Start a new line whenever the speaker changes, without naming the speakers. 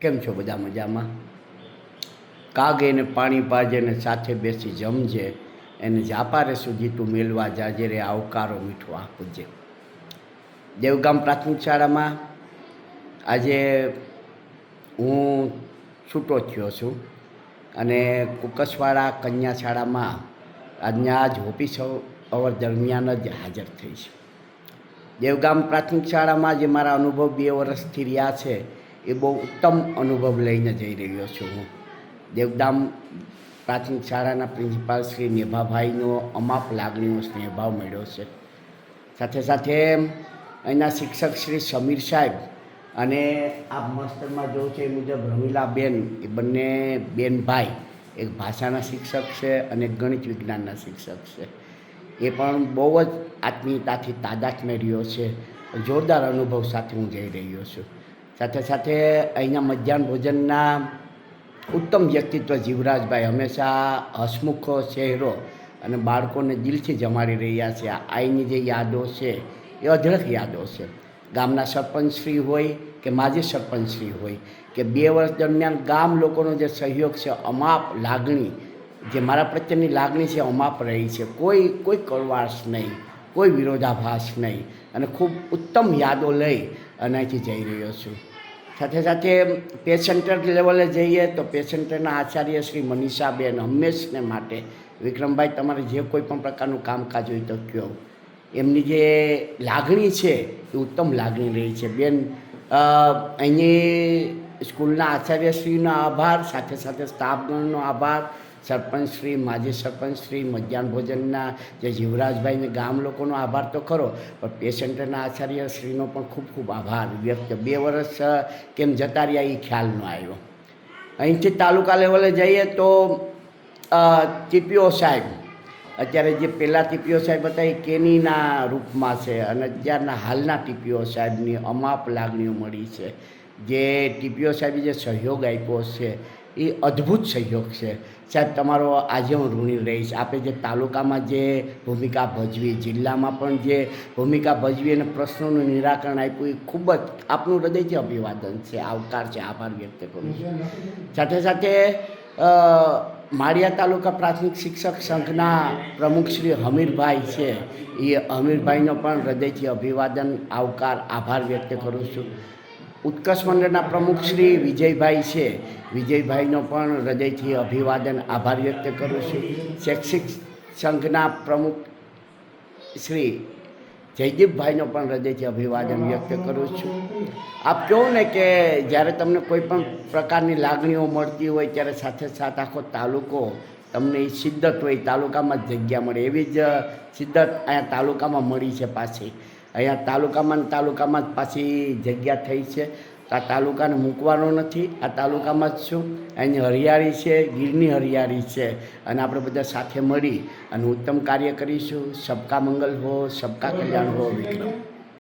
કેમ છો બધા મજામાં? કાગ એને પાણી પાજે ને સાથે બેસી જમજે, એને જાપારે સુધી તું મેલવા જાજે રે આવકારો મીઠો આપજે. દેવગામ પ્રાથમિક શાળામાં આજે હું છૂટો થયો છું અને કુકસવાડા કન્યા શાળામાં આજના આજ ઓફિસ અવર દરમિયાન જ હાજર થઈ છું દેવગામ પ્રાથમિક શાળામાં જે મારા અનુભવ બે વર્ષથી રહ્યા છે એ બહુ ઉત્તમ અનુભવ લઈને જઈ રહ્યો છું હું. દેવધામ પ્રાથમિક શાળાના પ્રિન્સિપાલ શ્રી નેભાભાઈનો અમાપ લાગણીનો સ્નેહભાવ મળ્યો છે. સાથે સાથે અહીંના શિક્ષક શ્રી સમીર સાહેબ અને આ માસ્ટરમાં જો છે એ મુજબ રમીલાબેન, એ બંને બેનભાઈ એક ભાષાના શિક્ષક છે અને ગણિત વિજ્ઞાનના શિક્ષક છે. એ પણ બહુ જ આત્મીયતાથી તાદાત્મ્ય રહ્યો છે. જોરદાર અનુભવ સાથે હું જઈ રહ્યો છું. સાથે સાથે અહીંના મધ્યાહન ભોજનના ઉત્તમ વ્યક્તિત્વ જીવરાજભાઈ હંમેશા હસમુખ ચહેરો અને બાળકોને દિલથી જમાડી રહ્યા છે. આઈની જે યાદો છે એ અઢળક યાદો છે. ગામના સરપંચશ્રી હોય કે માજી સરપંચશ્રી હોય કે બે વર્ષ દરમિયાન ગામ લોકોનો જે સહયોગ છે અમાપ લાગણી, જે મારા પ્રત્યેની લાગણી છે અમાપ રહી છે. કોઈ કોઈ કળવાશ નહીં, કોઈ વિરોધાભાસ નહીં અને ખૂબ ઉત્તમ યાદો લઈ અને અહીંથી જઈ રહ્યો છું. સાથે સાથે પેશન્ટર લેવલે જઈએ તો પેશન્ટરના આચાર્ય શ્રી મનીષાબેન હંમેશને માટે વિક્રમભાઈ, તમારે જે કોઈ પણ પ્રકારનું કામકાજ હોય તો કહો એમની જે લાગણી છે એ ઉત્તમ લાગણી રહી છે. બેન અહીં સ્કૂલના આચાર્યશ્રીનો આભાર, સાથે સાથે સ્ટાફગણનો આભાર સરપંચશ્રી માજી સરપંચશ્રી મધ્યાહન ભોજનના જે જીવરાજભાઈને ગામ લોકોનો આભાર તો ખરો, પણ પેશન્ટના આચાર્યશ્રીનો પણ ખૂબ ખૂબ આભાર વ્યક્ત. બે વર્ષ કેમ જતા રહ્યા એ ખ્યાલ ન આવ્યો. અહીંથી તાલુકા લેવલે જઈએ તો ટીપીઓ સાહેબ, અત્યારે જે પહેલાં ટીપીઓ સાહેબ હતા એ કેનીના રૂપમાં છે અને અત્યારના હાલના ટીપીઓ સાહેબની અમાપ લાગણીઓ મળી છે. જે ટીપીઓ સાહેબે જે સહયોગ આપ્યો છે એ અદ્ભુત સહયોગ છે. સાહેબ, તમારો આજે હું ઋણી રહીશ. આપે જે તાલુકામાં જે ભૂમિકા ભજવી, જિલ્લામાં પણ જે ભૂમિકા ભજવી અને પ્રશ્નોનું નિરાકરણ આપ્યું, એ ખૂબ જ આપનું હૃદયથી અભિવાદન છે. આવકાર છે. આભાર વ્યક્ત કરું છું. સાથે સાથે માળિયા તાલુકા પ્રાથમિક શિક્ષક સંઘના પ્રમુખ શ્રી હમીરભાઈ છે. એ હમીરભાઈનો પણ હૃદયથી અભિવાદન, આવકાર, આભાર વ્યક્ત કરું છું. ઉત્કર્ષ મંડળના પ્રમુખ શ્રી વિજયભાઈ છે. વિજયભાઈનો પણ હૃદયથી અભિવાદન, આભાર વ્યક્ત કરું છું. શૈક્ષિક સંઘના પ્રમુખ શ્રી જયદીપભાઈનો પણ હૃદયથી અભિવાદન વ્યક્ત કરું છું. આપ કહો ને કે જ્યારે તમને કોઈ પણ પ્રકારની લાગણીઓ મળતી હોય, ત્યારે સાથે સાથે આખો તાલુકો તમને એ સિદ્ધત હોય, તાલુકામાં જ જગ્યા મળે. એવી જ સિદ્ધત અહીંયા તાલુકામાં મળી છે પાછી. અહીંયા તાલુકામાં તાલુકામાં જ પાછી જગ્યા થઈ છે. આ તાલુકાને મૂકવાનો નથી. આ તાલુકામાં જ છું. અહીંની હરિયાળી છે, ગીરની હરિયાળી છે. અને આપણે બધા સાથે મળી અને ઉત્તમ કાર્ય કરીશું. સબકા મંગલ હો, સબકા કલ્યાણ હો, વિક્રમ.